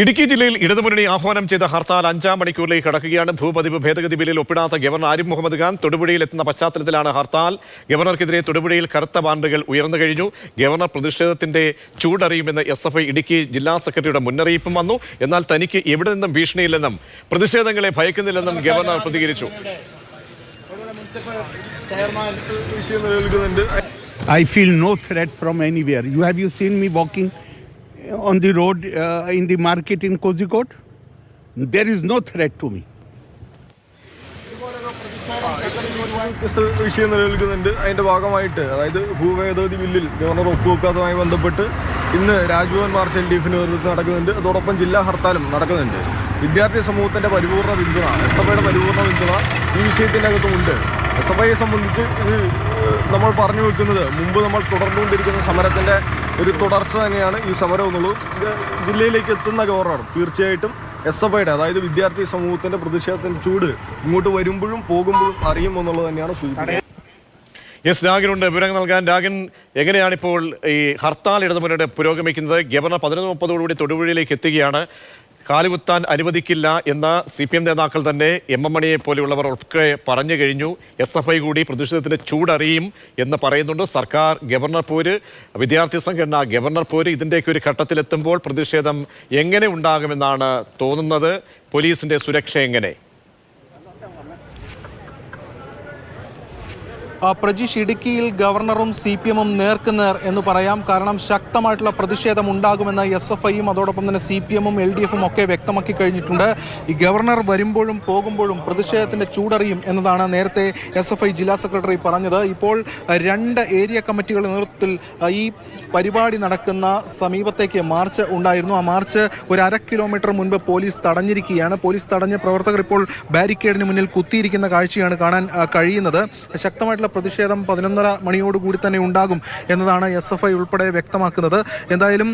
ഇടുക്കി ജില്ലയിൽ ഇടതുമുന്നണി ആഹ്വാനം ചെയ്ത ഹർത്താൽ അഞ്ചാം മണിക്കൂറിലേക്ക് കടക്കുകയാണ്. ഭൂപതിവ് ഭേദഗതി ബില്ലിൽ ഒപ്പിടാത്ത ഗവർണർ ആരിഫ് മുഹമ്മദ് ഖാൻ തൊടുപുഴയിൽ എത്തുന്ന പശ്ചാത്തലത്തിലാണ് ഹർത്താൽ. ഗവർണർക്കെതിരെ തൊടുപുഴയിൽ കറുത്ത ബാൻഡുകൾ ഉയർന്നു കഴിഞ്ഞു. ഗവർണർ പ്രതിഷേധത്തിന്റെ ചൂടറിയുമെന്ന് എസ് എഫ് ഇടുക്കി ജില്ലാ സെക്രട്ടറിയുടെ മുന്നറിയിപ്പും വന്നു. എന്നാൽ തനിക്ക് എവിടെ നിന്നും ഭീഷണിയില്ലെന്നും പ്രതിഷേധങ്ങളെ ഭയക്കുന്നില്ലെന്നും ഗവർണർ പ്രതികരിച്ചു. I feel no threat from anywhere. You have you seen me walking? On the road uh, in the market in Kozhikode? There is no threat to me. വിഷയം നിലനിൽക്കുന്നുണ്ട് അതിന്റെ ഭാഗമായിട്ട് അതായത് ഭൂഭേദഗതി ബില്ലിൽ ഗവർണർ ഒപ്പുവെക്കാത്തതുമായി ബന്ധപ്പെട്ട് ഇന്ന് രാജ്ഭവൻ മാർച്ച് എൽ ഡി എഫിന് നേതൃത്വം നടക്കുന്നുണ്ട് അതോടൊപ്പം ജില്ലാ ഹർത്താലും നടക്കുന്നുണ്ട് വിദ്യാർത്ഥി സമൂഹത്തിന്റെ പരിപൂർണ പിന്തുണ എസ് എഫ് ഐയുടെ പരിപൂർണ പിന്തുണ ഈ വിഷയത്തിന്റെ അകത്തുമുണ്ട് എസ് എഫ് ഐയെ സംബന്ധിച്ച് ഇത് നമ്മൾ പറഞ്ഞു വെക്കുന്നത് മുമ്പ് നമ്മൾ തുടർന്നുകൊണ്ടിരിക്കുന്ന സമരത്തിന്റെ ഒരു തുടർച്ച തന്നെയാണ് ഈ സമരം എന്നുള്ളത് ജില്ലയിലേക്ക് എത്തുന്ന ഗവർണർ തീർച്ചയായിട്ടും എസ് എഫ് ഐയുടെ അതായത് വിദ്യാർത്ഥി സമൂഹത്തിന്റെ പ്രതിഷേധത്തിന്റെ ചൂട് ഇങ്ങോട്ട് വരുമ്പോഴും പോകുമ്പോഴും അറിയും എന്നുള്ളത് തന്നെയാണ് സൂചിപ്പിക്കുന്നത്. യെസ് രാഗിനുണ്ട്. വിവരങ്ങൾ നൽകാൻ രാഗൻ എങ്ങനെയാണിപ്പോൾ ഈ ഹർത്താൽ ഇടതുമുന്നണിയുടെ പുരോഗമിക്കുന്നത്? ഗവർണർ പതിനൊന്ന് മുപ്പതോടുകൂടി തൊടുപുഴയിലേക്ക് എത്തുകയാണ്. കാലുകുത്താൻ അനുവദിക്കില്ല എന്ന് സി പി എം നേതാക്കൾ തന്നെ എം എം മണിയെ പോലെയുള്ളവർ ഒക്കെ പറഞ്ഞു കഴിഞ്ഞു. എസ് എഫ് ഐ കൂടി പ്രതിഷേധത്തിന്റെ ചൂടറിയും എന്ന് പറയുന്നുണ്ട്. സർക്കാർ ഗവർണർ പോര് വിദ്യാർത്ഥി സംഘടന ഗവർണർ പോര് ഇതിന്റെയൊക്കെ ഒരു ഘട്ടത്തിലെത്തുമ്പോൾ പ്രതിഷേധം എങ്ങനെ ഉണ്ടാകുമെന്നാണ് തോന്നുന്നത്? പോലീസിന്റെ സുരക്ഷ എങ്ങനെ? പ്രജീഷ് ഇടുക്കിയിൽ ഗവർണറും സി പി എമ്മും നേർക്കുനേർ എന്ന് പറയാം. കാരണം ശക്തമായിട്ടുള്ള പ്രതിഷേധം ഉണ്ടാകുമെന്ന് എസ് എഫ് ഐയും അതോടൊപ്പം തന്നെ സി പി എമ്മും എൽ ഡി എഫും ഒക്കെ വ്യക്തമാക്കി കഴിഞ്ഞിട്ടുണ്ട്. ഈ ഗവർണർ വരുമ്പോഴും പോകുമ്പോഴും പ്രതിഷേധത്തിന്റെ ചൂടറിയും എന്നതാണ് നേരത്തെ എസ് എഫ് ഐ ജില്ലാ സെക്രട്ടറി പറഞ്ഞത്. ഇപ്പോൾ രണ്ട് ഏരിയ കമ്മിറ്റികളുടെ നേതൃത്വത്തിൽ ഈ പരിപാടി നടക്കുന്ന സമീപത്തേക്ക് മാർച്ച് ഉണ്ടായിരുന്നു. ആ മാർച്ച് ഒരു അര കിലോമീറ്റർ മുൻപ് പോലീസ് തടഞ്ഞിരിക്കുകയാണ്. പോലീസ് തടഞ്ഞ പ്രവർത്തകർ ഇപ്പോൾ ബാരിക്കേഡിന് മുന്നിൽ കുത്തിയിരിക്കുന്ന കാഴ്ചയാണ് കാണാൻ കഴിയുന്നത്. ശക്തമായിട്ടുള്ള പ്രതിഷേധം പതിനൊന്നര മണിയോടുകൂടി തന്നെ ഉണ്ടാകും എന്നതാണ് എസ് എഫ് ഐ ഉൾപ്പെടെ വ്യക്തമാക്കുന്നത്. എന്തായാലും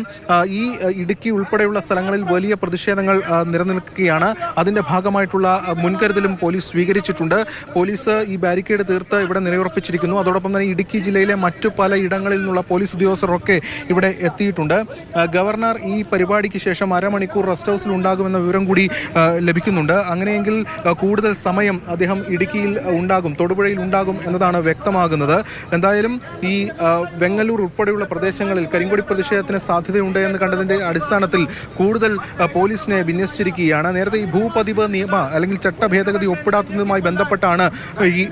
ഈ ഇടുക്കി ഉൾപ്പെടെയുള്ള സ്ഥലങ്ങളിൽ വലിയ പ്രതിഷേധങ്ങൾ നിലനിൽക്കുകയാണ്. അതിന്റെ ഭാഗമായിട്ടുള്ള മുൻകരുതലും പോലീസ് സ്വീകരിച്ചിട്ടുണ്ട്. പോലീസ് ഈ ബാരിക്കേഡ് തീർത്ത് ഇവിടെ നിലയുറപ്പിച്ചിരിക്കുന്നു. അതോടൊപ്പം തന്നെ ഇടുക്കി ജില്ലയിലെ മറ്റു പല ഇടങ്ങളിൽ നിന്നുള്ള പോലീസ് ഉദ്യോഗസ്ഥരൊക്കെ ഇവിടെ എത്തിയിട്ടുണ്ട്. ഗവർണർ ഈ പരിപാടിക്ക് ശേഷം അരമണിക്കൂർ റെസ്റ്റ് ഹൗസിൽ ഉണ്ടാകുമെന്ന വിവരം കൂടി ലഭിക്കുന്നുണ്ട്. അങ്ങനെയെങ്കിൽ കൂടുതൽ സമയം അദ്ദേഹം ഇടുക്കിയിൽ ഉണ്ടാകും തൊടുപുഴയിൽ ഉണ്ടാകും എന്നതാണ് വ്യക്തമാകുന്നത്. എന്തായാലും ഈ വെങ്ങല്ലൂർ ഉൾപ്പെടെയുള്ള പ്രദേശങ്ങളിൽ കരിങ്കൊടി പ്രതിഷേധത്തിന് സാധ്യതയുണ്ട് എന്ന് കണ്ടതിന്റെ അടിസ്ഥാനത്തിൽ കൂടുതൽ പോലീസിനെ വിന്യസിച്ചിരിക്കുകയാണ്. നേരത്തെ ഈ ഭൂപതിവ് നിയമ അല്ലെങ്കിൽ ചട്ട ഭേദഗതി ഒപ്പിടാത്തതുമായി ബന്ധപ്പെട്ടാണ് ഈ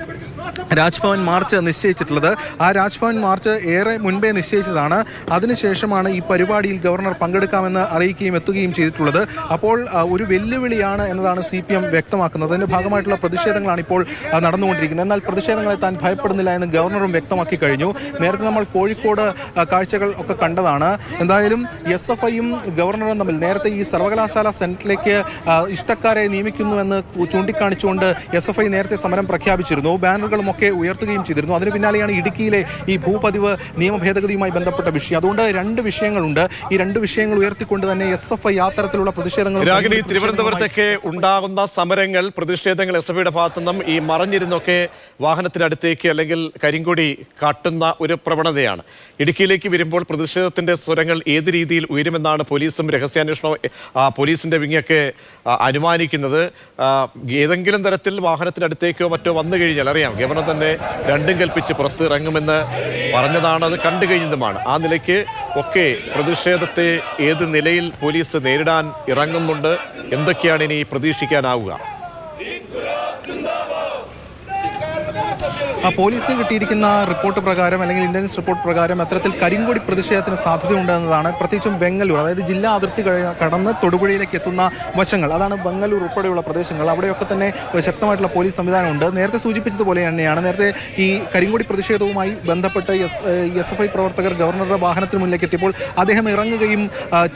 രാജ്ഭവൻ മാർച്ച് നിശ്ചയിച്ചിട്ടുള്ളത്. ആ രാജ്ഭവൻ മാർച്ച് ഏറെ മുൻപേ നിശ്ചയിച്ചതാണ്. അതിനുശേഷമാണ് ഈ പരിപാടിയിൽ ഗവർണർ പങ്കെടുക്കാമെന്ന് അറിയിക്കുകയും എത്തുകയും ചെയ്തിട്ടുള്ളത്. അപ്പോൾ ഒരു വെല്ലുവിളിയാണ് എന്നതാണ് സി പി എം വ്യക്തമാക്കുന്നത്. അതിന്റെ ഭാഗമായിട്ടുള്ള പ്രതിഷേധങ്ങളാണ് ഇപ്പോൾ നടന്നുകൊണ്ടിരിക്കുന്നത്. എന്നാൽ പ്രതിഷേധങ്ങളെ താൻ ഭയപ്പെടുന്നില്ല എന്ന് ഗവർണറും വ്യക്തമാക്കി കഴിഞ്ഞു. നേരത്തെ നമ്മൾ കോഴിക്കോട് കാഴ്ചകൾ ഒക്കെ കണ്ടതാണ്. എന്തായാലും എസ് എഫ് ഐയും ഗവർണറും തമ്മിൽ നേരത്തെ ഈ സർവകലാശാല സെനറ്റിലേക്ക് ഇഷ്ടക്കാരെ നിയമിക്കുന്നുവെന്ന് ചൂണ്ടിക്കാണിച്ചുകൊണ്ട് എസ് എഫ് ഐ നേരത്തെ സമരം പ്രഖ്യാപിച്ചിരുന്നു. ബാനറുകളും ഒക്കെ ഉയർത്തുകയും ചെയ്തിരുന്നു. അതിന് പിന്നാലെയാണ് ഇടുക്കിയിലെ ഈ ഭൂപതിവ് നിയമ ഭേദഗതിയുമായി ബന്ധപ്പെട്ട വിഷയം. അതുകൊണ്ട് രണ്ട് വിഷയങ്ങളുണ്ട്. ഈ രണ്ട് വിഷയങ്ങൾ ഉയർത്തിക്കൊണ്ട് തന്നെ എസ് എഫ് ഐ അത്തരത്തിലുള്ള പ്രതിഷേധങ്ങൾ തിരുവനന്തപുരത്തൊക്കെ ഉണ്ടാകുന്ന സമരങ്ങൾ പ്രതിഷേധങ്ങൾ എസ് എഫ് ഐയുടെ ഭാഗത്തു നിന്നും ഈ മറഞ്ഞിരുന്നൊക്കെ വാഹനത്തിനടുത്തേക്ക് അല്ലെങ്കിൽ കരിങ്കൊടി കാട്ടുന്ന ഒരു പ്രവണതയാണ്. ഇടുക്കിയിലേക്ക് വരുമ്പോൾ പ്രതിഷേധത്തിന്റെ സ്വരങ്ങൾ ഏത് രീതിയിൽ ഉയരുമെന്നാണ് പോലീസും രഹസ്യാന്വേഷണ പോലീസിന്റെ വിങ്ങൊക്കെ അനുമാനിക്കുന്നത്. ഏതെങ്കിലും തരത്തിൽ വാഹനത്തിനടുത്തേക്കോ മറ്റോ വന്നു കഴിഞ്ഞാൽ അറിയാം. ഗവർണർ തന്നെ രണ്ടും കൽപ്പിച്ച് പുറത്തിറങ്ങുമെന്ന് പറഞ്ഞതാണ്. അത് കണ്ടു കഴിഞ്ഞതുമാണ്. ആ നിലയ്ക്ക് ഒക്കെ പ്രതിഷേധത്തെ ഏത് നിലയിൽ പോലീസ് നേരിടാൻ ഇറങ്ങുന്നുണ്ട്? എന്തൊക്കെയാണ് ഇനി പ്രതീക്ഷിക്കാനാവുക ആ പോലീസിന് കിട്ടിയിരിക്കുന്ന റിപ്പോർട്ട് പ്രകാരം അല്ലെങ്കിൽ ഇന്റലിജൻസ് റിപ്പോർട്ട് പ്രകാരം അത്തരത്തിൽ കരിങ്കൊടി പ്രതിഷേധത്തിന് സാധ്യതയുണ്ടെന്നതാണ് പ്രത്യേകിച്ചും വെങ്ങല്ലൂർ അതായത് ജില്ലാ അതിർത്തി കടന്ന് തൊടുപുഴയിലേക്ക് എത്തുന്ന വശങ്ങൾ. അതാണ് ബംഗലൂർ ഉൾപ്പെടെയുള്ള പ്രദേശങ്ങൾ. അവിടെയൊക്കെ തന്നെ ശക്തമായിട്ടുള്ള പോലീസ് സംവിധാനമുണ്ട്. നേരത്തെ സൂചിപ്പിച്ചതുപോലെ തന്നെയാണ്. നേരത്തെ ഈ കരിങ്കൊടി പ്രതിഷേധവുമായി ബന്ധപ്പെട്ട് എസ് എസ് എഫ് ഐ പ്രവർത്തകർ ഗവർണറുടെ വാഹനത്തിന് മുന്നിലേക്ക് എത്തിയപ്പോൾ അദ്ദേഹം ഇറങ്ങുകയും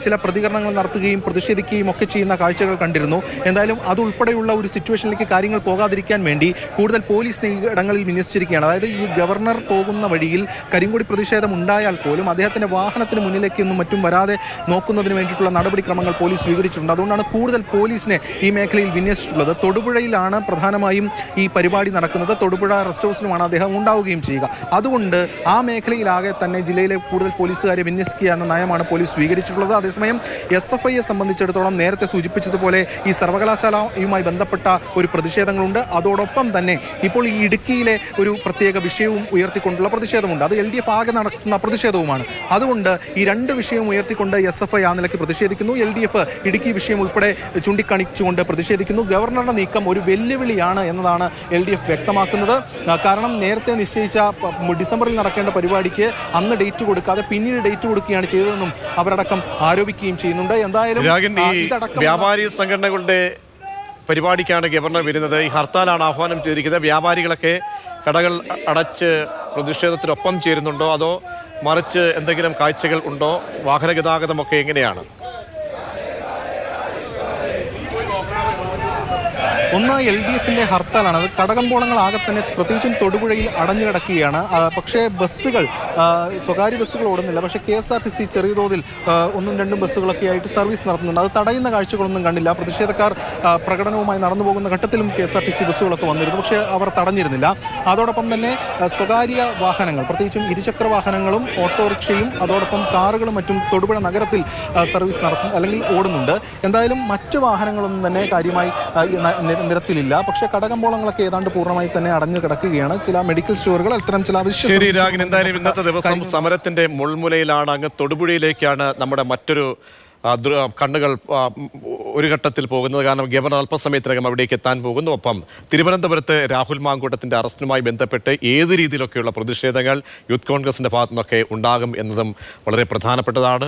ചില പ്രതികരണങ്ങൾ നടത്തുകയും പ്രതിഷേധിക്കുകയും ഒക്കെ ചെയ്യുന്ന കാഴ്ചകൾ കണ്ടിരുന്നു. എന്തായാലും അതുൾപ്പെടെയുള്ള ഒരു സിറ്റുവേഷനിലേക്ക് കാര്യങ്ങൾ പോകാതിരിക്കാൻ വേണ്ടി കൂടുതൽ പോലീസിനെ ഈ ഇടങ്ങളിൽ മേഖലകളിൽ വിന്യസിച്ചിരിക്കുകയാണ്. അതായത് ഈ ഗവർണർ പോകുന്ന വഴിയിൽ കരിങ്കൊടി പ്രതിഷേധം ഉണ്ടായാൽ പോലും അദ്ദേഹത്തിന്റെ വാഹനത്തിന് മുന്നിലേക്കൊന്നും മറ്റും വരാതെ നോക്കുന്നതിന് വേണ്ടിയിട്ടുള്ള നടപടിക്രമങ്ങൾ പോലീസ് സ്വീകരിച്ചിട്ടുണ്ട്. അതുകൊണ്ടാണ് കൂടുതൽ പോലീസിനെ ഈ മേഖലയിൽ വിന്യസിച്ചിട്ടുള്ളത്. തൊടുപുഴയിലാണ് പ്രധാനമായും ഈ പരിപാടി നടക്കുന്നത്. തൊടുപുഴ റെസ്റ്റ് ഹൗസിനുമാണ് അദ്ദേഹം ഉണ്ടാവുകയും ചെയ്യുക. അതുകൊണ്ട് ആ മേഖലയിലാകെ തന്നെ ജില്ലയിലെ കൂടുതൽ പോലീസുകാരെ വിന്യസിക്കുക എന്ന നയമാണ് പോലീസ് സ്വീകരിച്ചിട്ടുള്ളത്. അതേസമയം എസ് എഫ് ഐയെ സംബന്ധിച്ചിടത്തോളം നേരത്തെ സൂചിപ്പിച്ചതുപോലെ ഈ സർവകലാശാലയുമായി ബന്ധപ്പെട്ട ഒരു പ്രതിഷേധങ്ങളുണ്ട്. അതോടൊപ്പം തന്നെ ഇപ്പോൾ ഈ ഇടുക്കിയിലെ ഒരു പ്രത്യേക വിഷയവും ഉയർത്തിക്കൊണ്ടുള്ള പ്രതിഷേധമുണ്ട്. അത് എൽ ഡി എഫ് ആകെ നടത്തുന്ന പ്രതിഷേധവുമാണ്. അതുകൊണ്ട് ഈ രണ്ട് വിഷയവും ഉയർത്തിക്കൊണ്ട് എസ് എഫ് ഐ ആ നിലയ്ക്ക് പ്രതിഷേധിക്കുന്നു. എൽ ഡി എഫ് ഇടുക്കി വിഷയം ഉൾപ്പെടെ ചൂണ്ടിക്കാണിച്ചുകൊണ്ട് പ്രതിഷേധിക്കുന്നു. ഗവർണറുടെ നീക്കം ഒരു വെല്ലുവിളിയാണ് എന്നതാണ് എൽ ഡി എഫ് വ്യക്തമാക്കുന്നത്. കാരണം നേരത്തെ നിശ്ചയിച്ച ഡിസംബറിൽ നടക്കേണ്ട പരിപാടിക്ക് അന്ന് ഡേറ്റ് കൊടുക്കാതെ പിന്നീട് ഡേറ്റ് കൊടുക്കുകയാണ് ചെയ്തതെന്നും അവരടക്കം ആരോപിക്കുകയും ചെയ്യുന്നുണ്ട്. എന്തായാലും വ്യാപാരി സംഘടനകളുടെ പരിപാടിക്കാണ് ഗവർണർ വരുന്നത്. ഈ ഹർത്താലാണ് ആഹ്വാനം ചെയ്തിരിക്കുന്നത്. വ്യാപാരികളൊക്കെ കടകൾ അടച്ച് പ്രതിഷേധത്തിനൊപ്പം ചേരുന്നുണ്ടോ? അതോ മറിച്ച് എന്തെങ്കിലും കാഴ്ചകൾ ഉണ്ടോ? വാഹന ഗതാഗതമൊക്കെ എങ്ങനെയാണ്? ഒന്ന് എൽ ഡി എഫിന്റെ ഹർത്താലാണ്. അത് കടകമ്പോളങ്ങളാകെ തന്നെ പ്രത്യേകിച്ചും തൊടുപുഴയിൽ അടഞ്ഞു കിടക്കുകയാണ് പക്ഷേ ബസ്സുകൾ സ്വകാര്യ ബസ്സുകൾ ഓടുന്നില്ല. പക്ഷേ K S R T C ചെറിയ തോതിൽ ഒന്നും രണ്ടും ബസ്സുകളൊക്കെ ആയിട്ട് സർവീസ് നടത്തുന്നുണ്ട്. അത് തടയുന്ന കാഴ്ചകളൊന്നും കണ്ടില്ല. പ്രതിഷേധക്കാർ പ്രകടനവുമായി നടന്നു പോകുന്ന ഘട്ടത്തിലും K S R T C ബസ്സുകളൊക്കെ വന്നിരുന്നു. പക്ഷേ അവർ തടഞ്ഞിരുന്നില്ല. അതോടൊപ്പം തന്നെ സ്വകാര്യ വാഹനങ്ങൾ പ്രത്യേകിച്ചും ഇരുചക്ര വാഹനങ്ങളും ഓട്ടോറിക്ഷയും അതോടൊപ്പം കാറുകളും മറ്റും തൊടുപുഴ നഗരത്തിൽ സർവീസ് നടത്തും അല്ലെങ്കിൽ ഓടുന്നുണ്ട്. എന്തായാലും മറ്റു വാഹനങ്ങളൊന്നും തന്നെ കാര്യമായി നിരത്തിലില്ല. പക്ഷെ കടകമ്പോളങ്ങളൊക്കെ ഏതാണ്ട് പൂർണമായി തന്നെ അടഞ്ഞു കിടക്കുകയാണ്. ചില മെഡിക്കൽ സ്റ്റോറുകൾ അത്തരം ചില ശരി രാഗൻ എന്തായാലും ഇന്നത്തെ ദിവസം സമരത്തിന്റെ മുൾമുനയിലാണ്. അങ്ങ് തൊടുപുഴയിലേക്കാണ് നമ്മുടെ മറ്റൊരു കണ്ണുകൾ ഒരു ഘട്ടത്തിൽ പോകുന്നത്. കാരണം ഗവർണർ അല്പസമയത്തിനകം അവിടേക്ക് എത്താൻ പോകുന്നു. ഒപ്പം തിരുവനന്തപുരത്ത് രാഹുൽ മാങ്കൂട്ടത്തിന്റെ അറസ്റ്റുമായി ബന്ധപ്പെട്ട് ഏത് രീതിയിലൊക്കെയുള്ള പ്രതിഷേധങ്ങൾ യൂത്ത് കോൺഗ്രസിന്റെ ഭാഗത്തു നിന്നൊക്കെ ഉണ്ടാകും എന്നതും വളരെ പ്രധാനപ്പെട്ടതാണ്.